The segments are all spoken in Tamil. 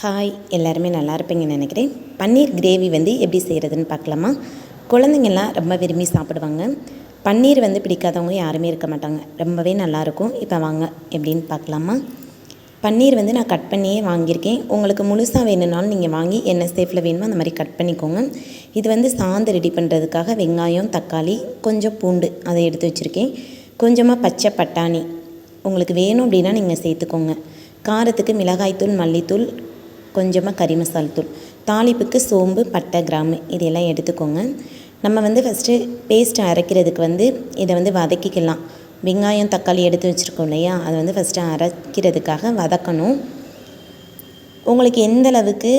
ஹாய் எல்லாருமே நல்லா இருப்பீங்கன்னு நினைக்கிறேன். பன்னீர் கிரேவி வந்து எப்படி செய்கிறதுன்னு பார்க்கலாமா? குழந்தைங்கள்லாம் ரொம்ப விரும்பி சாப்பிடுவாங்க. பன்னீர் வந்து பிடிக்காதவங்க யாருமே இருக்க மாட்டாங்க. ரொம்பவே நல்லாயிருக்கும் இப்போ வாங்க எப்படின்னு பார்க்கலாமா? பன்னீர் வந்து நான் கட் பண்ணியே வாங்கியிருக்கேன். உங்களுக்கு முழுசாக வேணும்னாலும் நீங்கள் வாங்கி என்ன சேஃபில் வேணுமோ அந்த மாதிரி கட் பண்ணிக்கோங்க. இது வந்து சாந்து ரெடி பண்ணுறதுக்காக வெங்காயம் தக்காளி கொஞ்சம் பூண்டு அதை எடுத்து வச்சுருக்கேன். கொஞ்சமாக பச்சை பட்டாணி. உங்களுக்கு வேணும் அப்படின்னா நீங்கள் சேர்த்துக்கோங்க. காரத்துக்கு மிளகாய்த்தூள் மல்லித்தூள் கொஞ்சமாக கறி மசால் தூள். தாளிப்புக்கு சோம்பு பட்டை கிராம்பு இதெல்லாம் எடுத்துக்கோங்க. நம்ம வந்து ஃபஸ்ட்டு பேஸ்ட் அரைக்கிறதுக்கு வந்து இதை வந்து வதக்கிக்கலாம். வெங்காயம் தக்காளி எடுத்து வச்சுருக்கோம் இல்லையா? அதை வந்து ஃபஸ்ட்டு அரைக்கிறதுக்காக வதக்கணும். உங்களுக்கு எந்த அளவுக்கு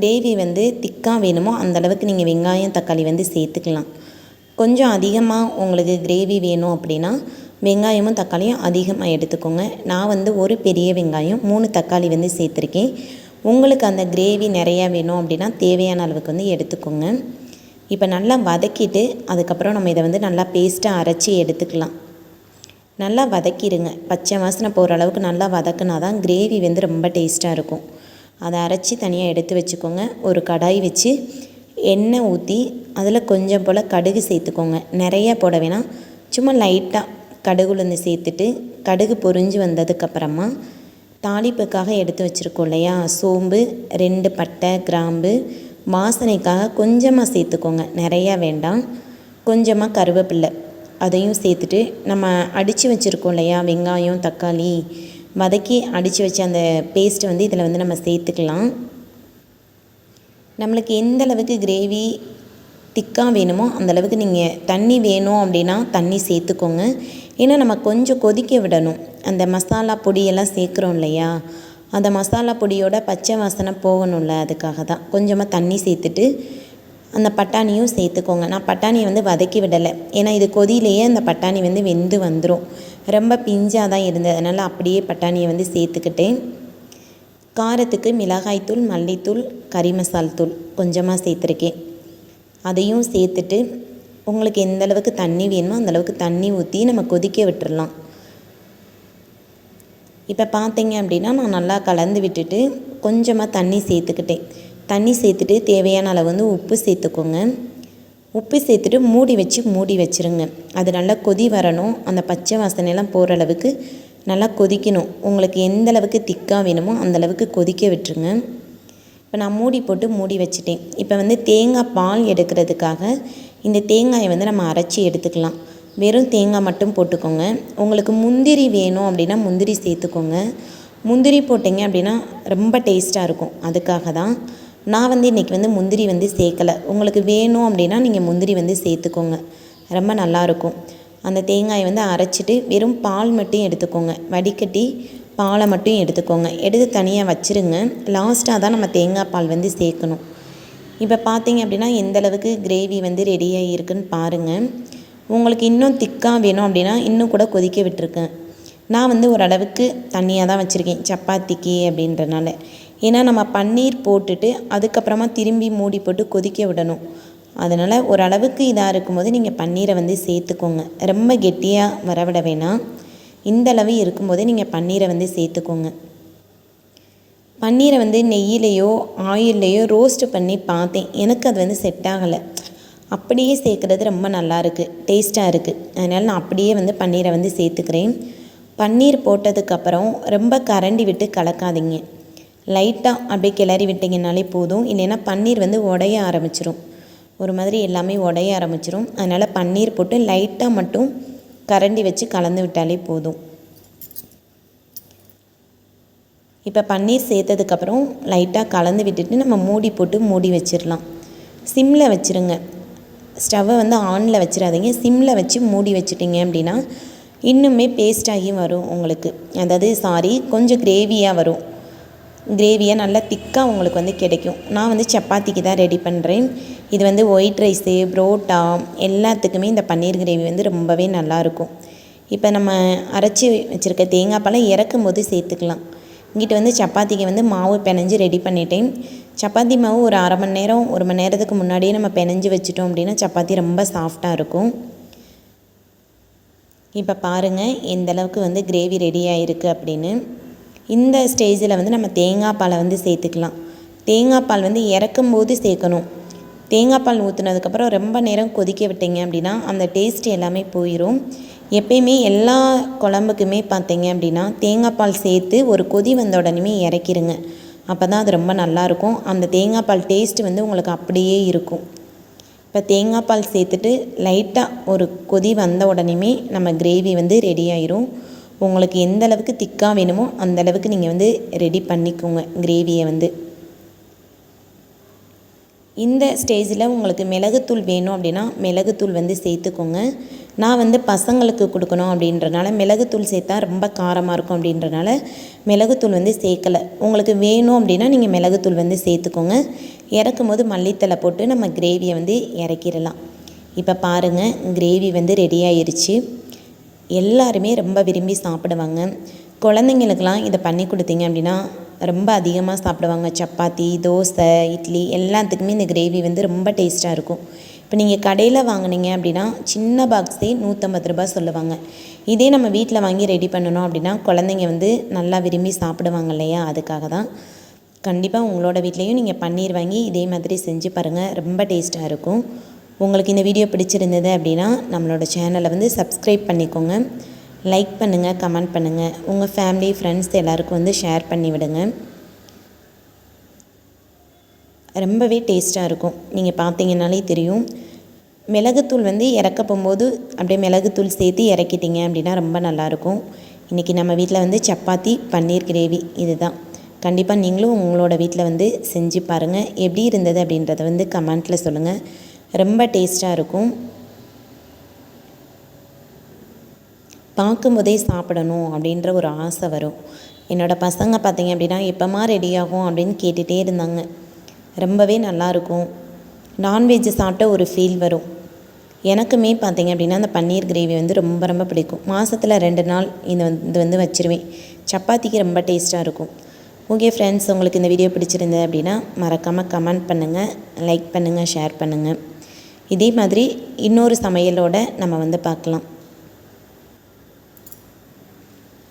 கிரேவி வந்து திக்காக வேணுமோ அந்த அளவுக்கு நீங்கள் வெங்காயம் தக்காளி வந்து சேர்த்துக்கலாம். கொஞ்சம் அதிகமாக உங்களுக்கு கிரேவி வேணும் அப்படின்னா வெங்காயமும் தக்காளியும் அதிகமாக எடுத்துக்கோங்க. நான் வந்து ஒரு பெரிய வெங்காயம் மூணு தக்காளி வந்து சேர்த்துருக்கேன். உங்களுக்கு அந்த கிரேவி நிறையா வேணும் அப்படின்னா தேவையான அளவுக்கு வந்து எடுத்துக்கோங்க. இப்போ நல்லா வதக்கிட்டு அதுக்கப்புறம் நம்ம இதை வந்து நல்லா பேஸ்ட்டாக அரைச்சி எடுத்துக்கலாம். நல்லா வதக்கிடுங்க பச்சை வாசனை போகிற அளவுக்கு நல்லா வதக்குனா தான் கிரேவி வந்து ரொம்ப டேஸ்ட்டாக இருக்கும். அதை அரைச்சி தனியாக எடுத்து வச்சுக்கோங்க. ஒரு கடாய் வச்சு எண்ணெய் ஊற்றி அதில் கொஞ்சம் போல் கடுகு சேர்த்துக்கோங்க. நிறையா போட வேணாம். சும்மா லைட்டாக கடுகு உளுந்து சேர்த்துட்டு கடுகு பொறிஞ்சு வந்ததுக்கப்புறமா தாளிப்புக்காக எடுத்து வச்சுருக்கோம் இல்லையா? சோம்பு ரெண்டு பட்டை கிராம்பு. வாசனைக்காக கொஞ்சமாக சேர்த்துக்கோங்க. நிறையா வேண்டாம். கொஞ்சமாக கருவேப்பில்லை. அதையும் சேர்த்துட்டு நம்ம அடித்து வச்சுருக்கோம் இல்லையா? வெங்காயம் தக்காளி. வதக்கி அடித்து வச்ச அந்த பேஸ்ட்டை வந்து இதில் வந்து நம்ம சேர்த்துக்கலாம். நம்மளுக்கு எந்த அளவுக்கு கிரேவி திக்காக வேணுமோ அந்தளவுக்கு நீங்கள் தண்ணி வேணும் அப்படின்னா தண்ணி சேர்த்துக்கோங்க. ஏன்னா நம்ம கொஞ்சம் கொதிக்க விடணும். அந்த மசாலா பொடியெல்லாம் சேர்க்குறோம் இல்லையா? அந்த மசாலா பொடியோட பச்சை வாசனை போகணும்ல அதுக்காக தான். கொஞ்சமாக தண்ணி சேர்த்துட்டு அந்த பட்டாணியும் சேர்த்துக்கோங்க. நான் பட்டாணியை வந்து வதக்கி விடலை. ஏன்னா இது கொதியிலேயே அந்த பட்டாணி வந்து வெந்து வந்துடும் ரொம்ப பிஞ்சாக தான் இருந்தது. அதனால் அப்படியே பட்டாணியை வந்து சேர்த்துக்கிட்டேன். காரத்துக்கு மிளகாய்த்தூள் மல்லித்தூள் கறி மசால் தூள் கொஞ்சமாக சேர்த்துருக்கேன். அதையும் சேர்த்துட்டு உங்களுக்கு எந்த அளவுக்கு தண்ணி வேணுமோ அந்தளவுக்கு தண்ணி ஊற்றி நம்ம கொதிக்க விட்டுடலாம் இப்போ பார்த்தீங்க அப்படின்னா நான் நல்லா கலந்து விட்டுட்டு கொஞ்சமாக தண்ணி சேர்த்துக்கிட்டேன். தண்ணி சேர்த்துட்டு தேவையான அளவு வந்து உப்பு சேர்த்துக்கோங்க. உப்பு சேர்த்துட்டு மூடி வச்சு மூடி வச்சுருங்க. அது நல்லா கொதி வரணும். அந்த பச்சை வாசனையெல்லாம் போகிற அளவுக்கு நல்லா கொதிக்கணும். உங்களுக்கு எந்த அளவுக்கு திக்காக வேணுமோ அந்தளவுக்கு கொதிக்க விட்டுருங்க. இப்போ நான் மூடி போட்டு மூடி வச்சுட்டேன். இப்போ வந்து தேங்காய் பால் எடுக்கிறதுக்காக இந்த தேங்காயை வந்து நம்ம அரைச்சி எடுத்துக்கலாம். வெறும் தேங்காய் மட்டும் போட்டுக்கோங்க. உங்களுக்கு முந்திரி வேணும் அப்படின்னா முந்திரி சேர்த்துக்கோங்க. முந்திரி போட்டிங்க அப்படின்னா ரொம்ப டேஸ்ட்டாக இருக்கும். அதுக்காக தான் நான் வந்து இன்றைக்கி வந்து முந்திரி வந்து சேர்க்கலை. உங்களுக்கு வேணும் அப்படின்னா நீங்கள் முந்திரி வந்து சேர்த்துக்கோங்க. ரொம்ப நல்லாயிருக்கும் அந்த தேங்காயை வந்து அரைச்சிட்டு வெறும் பால் மட்டும் எடுத்துக்கோங்க. வடிகட்டி பாலை மட்டும் எடுத்துக்கோங்க. எடுத்து தனியாக வச்சுருங்க. லாஸ்ட்டாக தான் நம்ம தேங்காய் பால் வந்து சேர்க்கணும். இப்போ பார்த்தீங்க அப்படின்னா எந்த அளவுக்கு கிரேவி வந்து ரெடியாக இருக்குன்னு பாருங்கள் உங்களுக்கு இன்னும் திக்காக வேணும் அப்படின்னா இன்னும் கூட கொதிக்க விட்டுருக்கேன். நான் வந்து ஓரளவுக்கு தண்ணியாக தான் வச்சுருக்கேன் சப்பாத்திக்கு அப்படின்றனால. ஏன்னா நம்ம பன்னீர் போட்டுட்டு அதுக்கப்புறமா திரும்பி மூடி போட்டு கொதிக்க விடணும். அதனால் ஓரளவுக்கு இதாக இருக்கும்போது நீங்கள் பன்னீரை வந்து சேர்த்துக்கோங்க. ரொம்ப கெட்டியாக வரவிட வேணாம். இந்தளவு இருக்கும்போது நீங்கள் பன்னீரை வந்து சேர்த்துக்கோங்க. பன்னீரை வந்து நெய்யிலையோ ஆயில்லையோ ரோஸ்ட் பண்ணி பார்த்தேன். எனக்கு அது வந்து செட் ஆகலை. அப்படியே சேர்க்குறது ரொம்ப நல்லா இருக்குது டேஸ்ட்டாக இருக்குது அதனால் நான் அப்படியே வந்து பன்னீரை வந்து சேர்த்துக்கிறேன். பன்னீர் போட்டதுக்கப்புறம் ரொம்ப கரண்டி விட்டு கலக்காதீங்க. லைட்டாக அப்படியே கிளறி விட்டிங்கனாலே போதும். இல்லைன்னா பன்னீர் வந்து உடைய ஆரம்பிச்சிரும். ஒரு மாதிரி எல்லாமே உடைய ஆரம்பிச்சிரும். அதனால் பன்னீர் போட்டு லைட்டாக மட்டும் கரண்டி வச்சு கலந்து விட்டாலே போதும். இப்போ பன்னீர் சேர்த்ததுக்கப்புறம் லைட்டாக கலந்து விட்டுட்டு நம்ம மூடி போட்டு மூடி வச்சிடலாம். சிம்மில் வச்சுருங்க. ஸ்டவ்வை வந்து ஆனில் வச்சிடாதீங்க. சிம்மில் வச்சு மூடி வச்சிட்டிங்க அப்படின்னா இன்னுமே பேஸ்டாகி வரும் உங்களுக்கு. அதாவது சாரி கொஞ்சம் கிரேவியாக வரும். கிரேவியாக நல்லா திக்காக உங்களுக்கு வந்து கிடைக்கும். நான் வந்து சப்பாத்திக்கு தான் ரெடி பண்ணுறேன் இது வந்து ஒயிட் ரைஸு புரோட்டா எல்லாத்துக்குமே இந்த பன்னீர் கிரேவி வந்து ரொம்பவே நல்லாயிருக்கும் இப்போ நம்ம அரைச்சி வச்சுருக்க தேங்காய் பழம் இறக்கும் போது சேர்த்துக்கலாம். இங்கிட்ட வந்து சப்பாத்திக்கு வந்து மாவு பிணைஞ்சு ரெடி பண்ணிட்டேன். சப்பாத்தி மாவு ஒரு அரை மணி நேரம் ஒரு மணி நேரத்துக்கு முன்னாடியே நம்ம பிணைஞ்சு வச்சுட்டோம் அப்படின்னா சப்பாத்தி ரொம்ப சாஃப்டாக இருக்கும். இப்போ பாருங்கள் எந்த அளவுக்கு வந்து கிரேவி ரெடி ஆகிருக்கு அப்படின்னு. இந்த ஸ்டேஜில் வந்து நம்ம தேங்காய் பாலை வந்து சேர்த்துக்கலாம். தேங்காய் பால் வந்து இறக்கும் போது சேர்க்கணும். தேங்காய் பால் ஊற்றுனதுக்கப்புறம் ரொம்ப நேரம் கொதிக்க விட்டீங்க அப்படின்னா அந்த டேஸ்ட் எல்லாமே போயிடும் எப்பயுமே எல்லா குழம்புக்குமே பார்த்தீங்க அப்படின்னா தேங்காய் பால் சேர்த்து ஒரு கொதி வந்த உடனே இறக்கிருங்க. அப்போ தான் அது ரொம்ப நல்லாயிருக்கும். அந்த தேங்காய் பால் டேஸ்ட்டு வந்து உங்களுக்கு அப்படியே இருக்கும். இப்போ தேங்காய் பால் சேர்த்துட்டு லைட்டாக ஒரு கொதி வந்த உடனேமே நம்ம கிரேவி வந்து ரெடி ஆயிரும். உங்களுக்கு எந்த அளவுக்கு திக்காக வேணுமோ அந்த அளவுக்கு நீங்கள் வந்து ரெடி பண்ணிக்கோங்க கிரேவியை வந்து. இந்த ஸ்டேஜில் உங்களுக்கு மிளகுத்தூள் வேணும் அப்படின்னா மிளகுத்தூள் வந்து சேர்த்துக்கோங்க. நான் வந்து பசங்களுக்கு கொடுக்கணும் அப்படின்றனால மிளகுத்தூள் சேர்த்தா ரொம்ப காரமாக இருக்கும் அப்படின்றனால மிளகுத்தூள் வந்து சேர்க்கலை. உங்களுக்கு வேணும் அப்படின்னா நீங்கள் மிளகுத்தூள் வந்து சேர்த்துக்கோங்க. இறக்கும் போது மல்லித்தலை போட்டு நம்ம கிரேவியை வந்து இறக்கிடலாம். இப்போ பாருங்கள் கிரேவி வந்து ரெடி ஆயிடுச்சு எல்லாருமே ரொம்ப விரும்பி சாப்பிடுவாங்க. குழந்தைங்களுக்கெல்லாம் இதை பண்ணி கொடுத்தீங்க அப்படின்னா ரொம்ப அதிகமாக சாப்பிடுவாங்க. சப்பாத்தி தோசை இட்லி எல்லாத்துக்குமே இந்த கிரேவி வந்து ரொம்ப டேஸ்ட்டாக இருக்கும். இப்போ நீங்கள் கடையில் வாங்கினீங்க அப்படின்னா சின்ன பாக்ஸே நூற்றம்பது ரூபாய் சொல்லுவாங்க. இதே நம்ம வீட்டில் வாங்கி ரெடி பண்ணணும் அப்படின்னா குழந்தைங்க வந்து நல்லா விரும்பி சாப்பிடுவாங்க இல்லையா? அதுக்காக தான். கண்டிப்பாக உங்களோட வீட்லேயும் நீங்கள் பன்னீர் வாங்கி இதே மாதிரி செஞ்சு பாருங்கள் ரொம்ப டேஸ்ட்டாக இருக்கும். உங்களுக்கு இந்த வீடியோ பிடிச்சிருந்தது அப்படின்னா நம்மளோட சேனலை வந்து சப்ஸ்கிரைப் பண்ணிக்கோங்க. லைக் பண்ணுங்கள் கமெண்ட் பண்ணுங்கள் உங்கள் ஃபேமிலி ஃப்ரெண்ட்ஸ் எல்லாருக்கும் வந்து ஷேர் பண்ணி விடுங்க. ரொம்பவே டேஸ்ட்டாக இருக்கும். நீங்கள் பார்த்தீங்கன்னாலே தெரியும். மிளகுத்தூள் வந்து இறக்க போகும்போது அப்படியே மிளகுத்தூள் சேர்த்து இறக்கிட்டீங்க அப்படின்னா ரொம்ப நல்லாயிருக்கும் இன்றைக்கி நம்ம வீட்டில் வந்து சப்பாத்தி பன்னீர் கிரேவி இதுதான். கண்டிப்பாக நீங்களும் உங்களோட வீட்டில் வந்து செஞ்சு பாருங்கள் எப்படி இருந்தது அப்படின்றத வந்து கமெண்ட்டில் சொல்லுங்கள் ரொம்ப டேஸ்ட்டாக இருக்கும். பார்க்கும்போதே சாப்பிடணும் அப்படின்ற ஒரு ஆசை வரும். என்னோடய பசங்க பார்த்தீங்க அப்படின்னா எப்போமா ரெடி ஆகும் அப்படின்னு கேட்டுகிட்டே இருந்தாங்க. ரொம்பவே நல்லாயிருக்கும் நான்வெஜ் சாப்பிட்ட ஒரு ஃபீல் வரும். எனக்குமே பார்த்தீங்க அப்படின்னா அந்த பன்னீர் கிரேவி வந்து ரொம்ப ரொம்ப பிடிக்கும். மாதத்தில் ரெண்டு நாள் இந்த வந்து இது வந்து வச்சுருவேன். சப்பாத்திக்கு ரொம்ப டேஸ்ட்டாக இருக்கும். ஓகே ஃப்ரெண்ட்ஸ் உங்களுக்கு இந்த வீடியோ பிடிச்சிருந்தது அப்படின்னா மறக்காமல் கமெண்ட் பண்ணுங்கள் லைக் பண்ணுங்கள் ஷேர் பண்ணுங்கள் இதே மாதிரி இன்னொரு சமையலோடு நம்ம வந்து பார்க்கலாம்.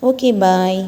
Okay bye.